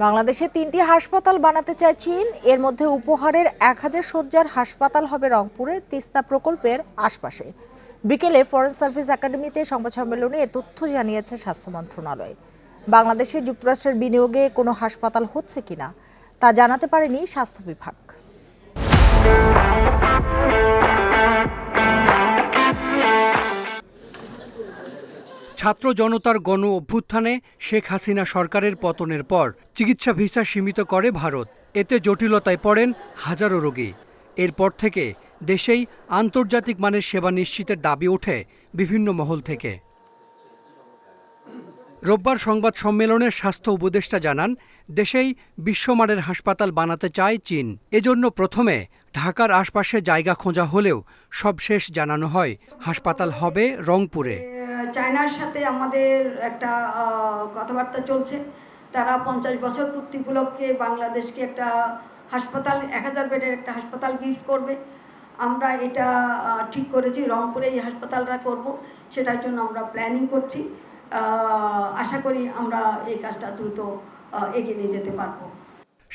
বাংলাদেশে তিনটি হাসপাতাল বানাতে চায় চীন। এর মধ্যে উপহারের এক হাজার শয্যার হাসপাতাল হবে রংপুরে, তিস্তা প্রকল্পের আশপাশে। বিকেলে ফরেন সার্ভিস একাডেমিতে সংবাদ সম্মেলনে এ তথ্য জানিয়েছে স্বাস্থ্য মন্ত্রণালয়। বাংলাদেশে যুক্তরাষ্ট্রের বিনিয়োগে কোনো হাসপাতাল হচ্ছে কিনা, তা জানাতে পারেনি স্বাস্থ্য বিভাগ। ছাত্র জনতার গণ অভ্যুত্থানে শেখ হাসিনা সরকারের পতনের পর চিকিৎসা ভিসা সীমিত করে ভারত। এতে জটিলতায় পড়েন হাজারো রোগী। এরপর থেকে দেশেই আন্তর্জাতিক মানের সেবা নিশ্চিতের দাবি ওঠে বিভিন্ন মহল থেকে। রোববার সংবাদ সম্মেলনে স্বাস্থ্য উপদেষ্টা জানান, দেশেই বিশ্বমানের হাসপাতাল বানাতে চায় চীন। এজন্য প্রথমে ঢাকার আশপাশে জায়গা খোঁজা হলেও সবশেষ জানানো হয়, হাসপাতাল হবে রংপুরে। চায়নার সাথে আমাদের একটা কথাবার্তা চলছে। তারা পঞ্চাশ বছর পূর্তি উপলক্ষে বাংলাদেশকে একটা হাসপাতাল, এক হাজার বেডের একটা হাসপাতাল গিফট করবে। আমরা এটা ঠিক করেছি, রংপুরে এই হাসপাতালটা করব, সেটার জন্য আমরা প্ল্যানিং করছি। আশা করি আমরা এই কাজটা দ্রুত এগিয়ে নিয়ে যেতে পারব।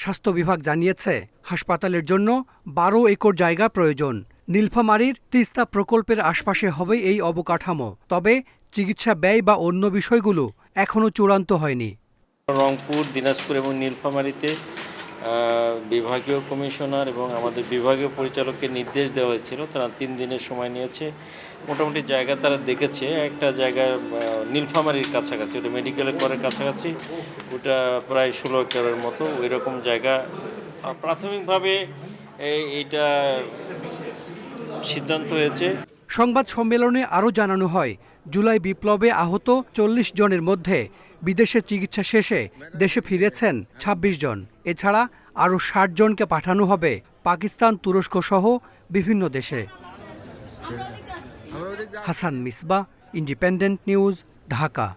স্বাস্থ্য বিভাগ জানিয়েছে, হাসপাতালের জন্য বারো একর জায়গা প্রয়োজন। নীলফামারীর তিস্তা প্রকল্পের আশপাশে হবে এই অবকাঠামো। তবে চিকিৎসা ব্যয় বা অন্য বিষয়গুলো এখনও চূড়ান্ত হয়নি। রংপুর, দিনাজপুর এবং নীলফামারীতে বিভাগীয় কমিশনার এবং আমাদের বিভাগীয় পরিচালককে নির্দেশ দেওয়া হয়েছিল। তারা তিন দিনের সময় নিয়েছে। মোটামুটি জায়গা তারা দেখেছে। একটা জায়গা নীলফামারীর কাছাকাছি, ওটা মেডিকেলের করের কাছাকাছি। ওটা প্রায় ষোলো একরের মতো। ওই রকম জায়গা প্রাথমিকভাবে এইটা সিদ্ধান্ত হয়েছে। সংবাদ সম্মেলনে আরও জানানো হয়, জুলাই বিপ্লবে আহত চল্লিশ জনের মধ্যে বিদেশে চিকিৎসা শেষে দেশে ফিরেছেন ২৬ জন। এছাড়া আরও ষাট জনকে পাঠানো হবে পাকিস্তান, তুরস্ক সহ বিভিন্ন দেশে। Hasan Misba, Independent News, Dhaka.